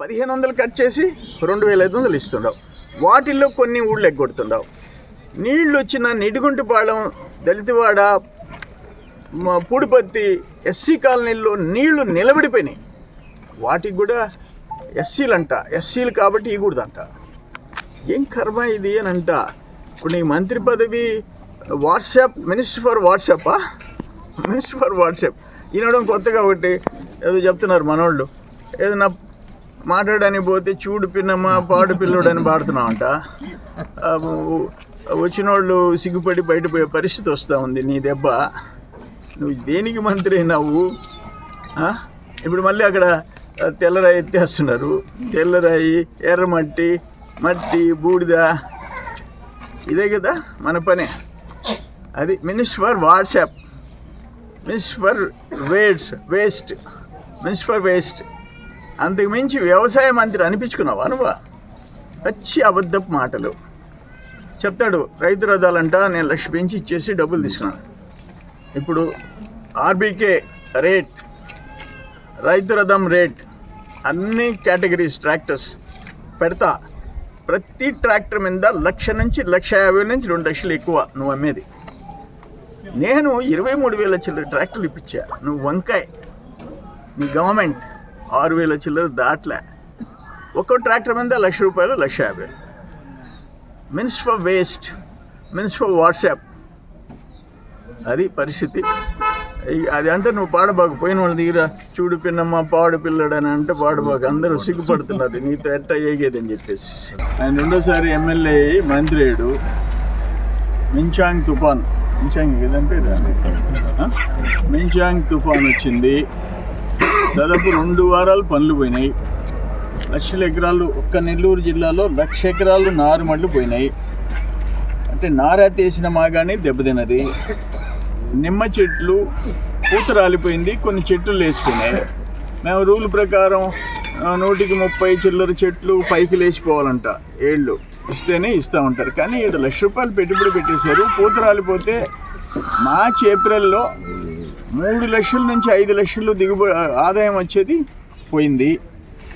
పదిహేను వందలు కట్ చేసి రెండు వేల ఐదు వందలు ఇస్తుండవు. వాటిల్లో కొన్ని ఊళ్ళు ఎగ్గొడుతుండవు. నీళ్ళు వచ్చిన నిడిగుంటిపాళెం దళితవాడ మా పూడిపత్తి ఎస్సీ కాలనీల్లో నీళ్ళు నిలబడిపోయినాయి. వాటికి కూడా ఎస్సీలు అంట ఎస్సీలు కాబట్టి ఇవ్వకూడదంట. ఏం కర్మ ఇది అని అంట. ఇప్పుడు నీ మంత్రి పదవి WhatsApp minister for వాట్సాపా? Minister for WhatsApp. ఈనడం కొత్తగా ఒకటి ఏదో చెప్తున్నారు మనోళ్ళు. ఏదైనా మాట్లాడడానికి పోతే చూడు పిన్నమ్మ పాడు పిల్లోడు అని పాడుతున్నావంట. వచ్చిన వాళ్ళు సిగ్గుపడి బయటపోయే పరిస్థితి వస్తూ ఉంది నీ దెబ్బ. నువ్వు దేనికి మంత్రి అయినావు? ఇప్పుడు మళ్ళీ అక్కడ తెల్లరాయి ఎత్తేస్తున్నారు. తెల్లరాయి ఎర్రమట్టి మట్టి బూడిద. ఇదే కదా మన పనే. అది minister for WhatsApp. Minister for weds waste. Minister for waste. అంతకు మించి వ్యవసాయ మంత్రి అనిపించుకున్నావా నువ్వు? పచ్చి అబద్ధపు మాటలు. చెప్తాడు రైతు రథాలంట నేను లక్ష పెంచి ఇచ్చేసి డబ్బులు తీసుకున్నాను ఇప్పుడు ఆర్బీకే రేట్ రైతు రథం రేట్ అన్ని కేటగిరీస్ ట్రాక్టర్స్ పెడతా. ప్రతి ట్రాక్టర్ మీద లక్ష నుంచి లక్ష యాభై నుంచి రెండు లక్షలు ఎక్కువ నువ్వు అమ్మేది. నేను ఇరవై మూడు వేల చిల్లర ట్రాక్టర్లు ఇప్పించా. నువ్వు వంకాయ. నీ గవర్నమెంట్ ఆరు వేల చిల్లర దాట్లే. ఒక్కో ట్రాక్టర్ మీద లక్ష రూపాయలు లక్ష యాభై. Mince for waste mince for WhatsApp అది పరిస్థితి. అది అంటే నువ్వు పాడబాకు పోయిన వాళ్ళ దగ్గర చూడు పిన్నమ్మ పాడు పిల్లడు అని అంటే పాడబాకు. అందరూ సిగ్గుపడుతున్నారు నీతో ఎట్ట ఏగేదని చెప్పేసి. ఆయన రెండోసారి ఎమ్మెల్యే అయ్యి మంత్రి అయ్యాడు. మించాంగ్ తుఫాన్. మించాంగ్ ఏదంటే మించాంగ్ తుఫాన్ వచ్చింది. దాదాపు రెండు వారాలు పనులు పోయినాయి. లక్షల ఎకరాలు ఒక్క నెల్లూరు జిల్లాలో లక్ష ఎకరాలు నారుమళ్ళు పోయినాయి. అంటే నారాతేసిన మాగానే దెబ్బతిన్నది నిమ్మ చెట్లు పూత రాలిపోయింది కొన్ని చెట్లు లేచిపోయినాయి. మేము రూల్ ప్రకారం నూటికి ముప్పై చిల్లర చెట్లు పైకి లేచిపోవాలంట. ఏళ్ళు ఇస్తేనే ఇస్తూ ఉంటారు. కానీ ఏడు లక్ష రూపాయలు పెట్టుబడి పెట్టేశారు. పూత రాలిపోతే మార్చి ఏప్రిల్లో మూడు లక్షల నుంచి ఐదు లక్షలు దిగుబడి ఆదాయం వచ్చేది పోయింది.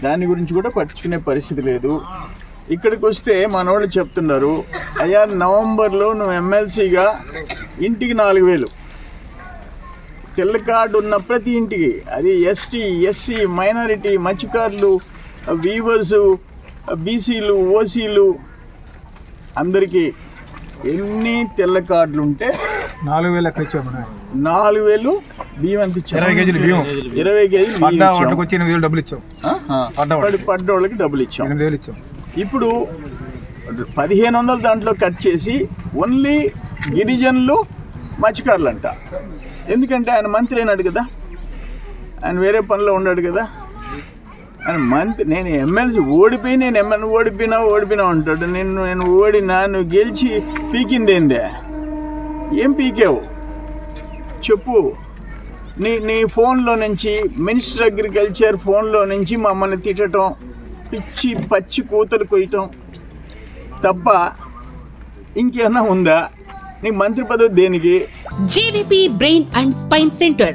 దాని గురించి కూడా పట్టించుకునే పరిస్థితి లేదు. ఇక్కడికి వస్తే మనవాళ్ళు చెప్తున్నారు అయ్యా నవంబర్లో నువ్వు ఎమ్మెల్సీగా ఇంటికి నాలుగు వేలు. తెల్ల కార్డు ఉన్న ప్రతి ఇంటికి అది ఎస్టీ ఎస్సీ మైనారిటీ మత్స్యకారులు వీవర్సు బీసీలు ఓసీలు అందరికీ ఎన్ని తెల్ల కార్డులు ఉంటే నాలుగు వేలు ఎక్కడ ఇచ్చాము? నాలుగు వేలు బియ్యం ఎంత ఇచ్చాం ఇరవై కేజీలు బియ్యం. ఇరవై కేజీలు పడ్డ. వంటకు వచ్చి ఎనిమిది వేలు డబ్బులు ఇచ్చాం. పడ్డ పడి వాళ్ళకి. పడ్డ వాళ్ళకి డబ్బులు ఇచ్చాం ఎనిమిది వేలు ఇచ్చాం ఇప్పుడు పదిహేను వందల దాంట్లో కట్ చేసి ఓన్లీ గిరిజనులు మత్స్యకారులు అంట ఎందుకంటే ఆయన మంత్రి అయినాడు కదా? ఆయన వేరే పనిలో ఉన్నాడు కదా? ఆయన మంత్రి నేను ఎమ్మెల్సీ ఓడిపోయి నేను ఎమ్మెల్యే ఓడిపోయినా ఓడిపోయినా అంటాడు. నేను నేను ఓడినా నువ్వు గెలిచి పీకిందేందే ఏం పీకావు? చెప్పు. నీ నీ ఫోన్లో నుంచి మినిస్టర్ అగ్రికల్చర్ ఫోన్లో నుంచి మమ్మల్ని తిట్టడం పిచ్చి పచ్చి కూతలు కొయ్యటం తప్ప ఇంకేమన్నా ఉందా? నీ మంత్రి పదవి దేనికి? JVP brain and spine centre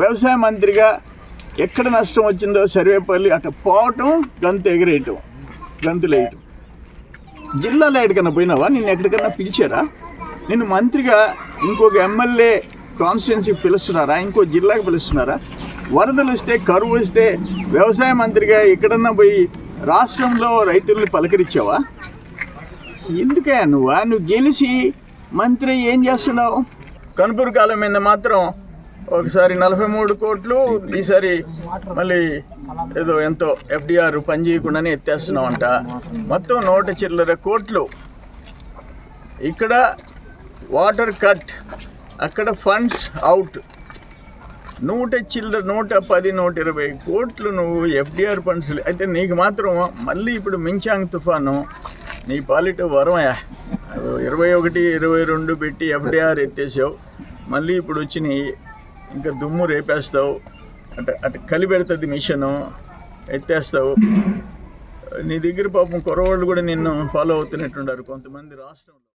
వ్యవసాయ మంత్రిగా ఎక్కడ నష్టం వచ్చిందో సర్వేపల్లి అటు పోవటం గంతు ఎగిరేయటం గంతులు వేయటం జిల్లాలో ఎక్కడికైనా పోయినావా? నిన్ను ఎక్కడికైనా పిలిచారా? నిన్ను మంత్రిగా ఇంకొక ఎమ్మెల్యే కాన్స్టిట్యున్సీకి పిలుస్తున్నారా? ఇంకో జిల్లాకి పిలుస్తున్నారా? వరదలు వస్తే కరువు వస్తే వ్యవసాయ మంత్రిగా ఎక్కడన్నా పోయి రాష్ట్రంలో రైతుల్ని పలకరించావా? ఎందుకే నువ్వా? నువ్వు గెలిచి మంత్రి ఏం చేస్తున్నావు? కనుపూరు కాలం మీద మాత్రం ఒకసారి నలభై మూడు కోట్లు ఈసారి మళ్ళీ ఏదో ఎంతో ఎఫ్డిఆర్ పని చేయకుండానే ఎత్తేస్తున్నామంట. మొత్తం నూట చిల్లర కోట్లు. ఇక్కడ వాటర్ కట్ అక్కడ ఫండ్స్ అవుట్. నూట చిల్లర నూట పది నూట ఇరవై కోట్లు నువ్వు ఎఫ్డిఆర్ ఫండ్స్ అయితే నీకు మాత్రం మళ్ళీ ఇప్పుడు మించాంగ్ తుఫాను. నీ పాలిట వరమయా ఇరవై ఒకటి ఇరవై రెండు పెట్టి ఎఫ్డిఆర్ ఎత్తేసావు. మళ్ళీ ఇప్పుడు వచ్చినాయి ఇంకా దుమ్ము రేపేస్తావు. అట అటు కలిపెడుతుంది మిషను ఎత్తేస్తావు. నీ దగ్గర పాపం కురవాళ్ళు కూడా నిన్ను ఫాలో అవుతున్నట్టున్నారు కొంతమంది రాష్ట్రంలో.